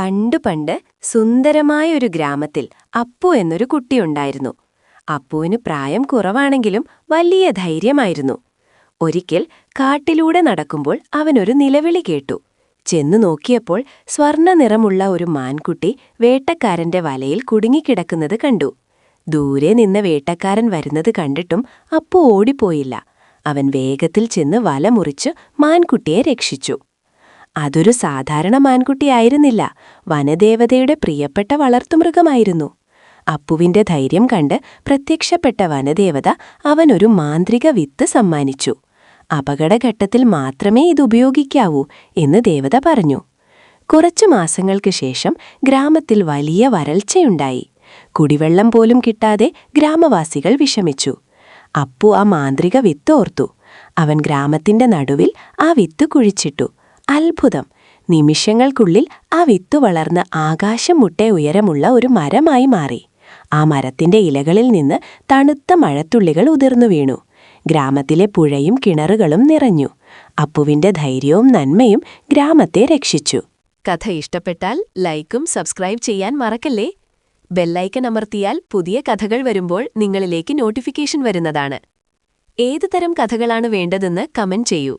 പണ്ടു പണ്ട് സുന്ദരമായ ഒരു ഗ്രാമത്തിൽ അപ്പു എന്നൊരു കുട്ടിയുണ്ടായിരുന്നു അപ്പുവിന് പ്രായം കുറവാണെങ്കിലും വലിയ ധൈര്യമായിരുന്നു. ഒരിക്കൽ കാട്ടിലൂടെ നടക്കുമ്പോൾ അവനൊരു നിലവിളി കേട്ടു. ചെന്നു നോക്കിയപ്പോൾ സ്വർണ നിറമുള്ള ഒരു മാൻകുട്ടി വേട്ടക്കാരന്റെ വലയിൽ കുടുങ്ങിക്കിടക്കുന്നത് കണ്ടു. ദൂരെ നിന്ന് വേട്ടക്കാരൻ വരുന്നത് കണ്ടിട്ടും അപ്പു ഓടിപ്പോയില്ല. അവൻ വേഗത്തിൽ ചെന്ന് വല മുറിച്ച് മാൻകുട്ടിയെ രക്ഷിച്ചു. അതൊരു സാധാരണ മാൻകുട്ടിയായിരുന്നില്ല വനദേവതയുടെ പ്രിയപ്പെട്ട വളർത്തുമൃഗമായിരുന്നു. അപ്പുവിന്റെ ധൈര്യം കണ്ട് പ്രത്യക്ഷപ്പെട്ട വനദേവത അവനൊരു മാന്ത്രിക വിത്ത് സമ്മാനിച്ചു. അപകടഘട്ടത്തിൽ മാത്രമേ ഇതുപയോഗിക്കാവൂ എന്ന് ദേവത പറഞ്ഞു. കുറച്ചു മാസങ്ങൾക്ക് ശേഷം ഗ്രാമത്തിൽ വലിയ വരൾച്ചയുണ്ടായി. കുടിവെള്ളം പോലും കിട്ടാതെ ഗ്രാമവാസികൾ വിഷമിച്ചു. അപ്പു ആ മാന്ത്രിക വിത്ത് ഓർത്തു. അവൻ ഗ്രാമത്തിന്റെ നടുവിൽ ആ വിത്ത് കുഴിച്ചിട്ടു. അത്ഭുതം. നിമിഷങ്ങൾക്കുള്ളിൽ ആ വിത്തു വളർന്ന് ആകാശം മുട്ടെ ഉയരമുള്ള ഒരു മരമായി മാറി. ആ മരത്തിന്റെ ഇലകളിൽ നിന്ന് തണുത്ത മഴത്തുള്ളികൾ ഉതിർന്നു വീണു. ഗ്രാമത്തിലെ പുഴയും കിണറുകളും നിറഞ്ഞു. അപ്പുവിന്റെ ധൈര്യവും നന്മയും ഗ്രാമത്തെ രക്ഷിച്ചു. കഥ ഇഷ്ടപ്പെട്ടാൽ ലൈക്കും സബ്സ്ക്രൈബ് ചെയ്യാൻ മറക്കല്ലേ? ബെല്ലൈക്കൻ അമർത്തിയാൽ പുതിയ കഥകൾ വരുമ്പോൾ നിങ്ങളിലേക്ക് നോട്ടിഫിക്കേഷൻ വരുന്നതാണ്. ഏതുതരം കഥകളാണ് വേണ്ടതെന്ന് കമന്റ് ചെയ്യൂ.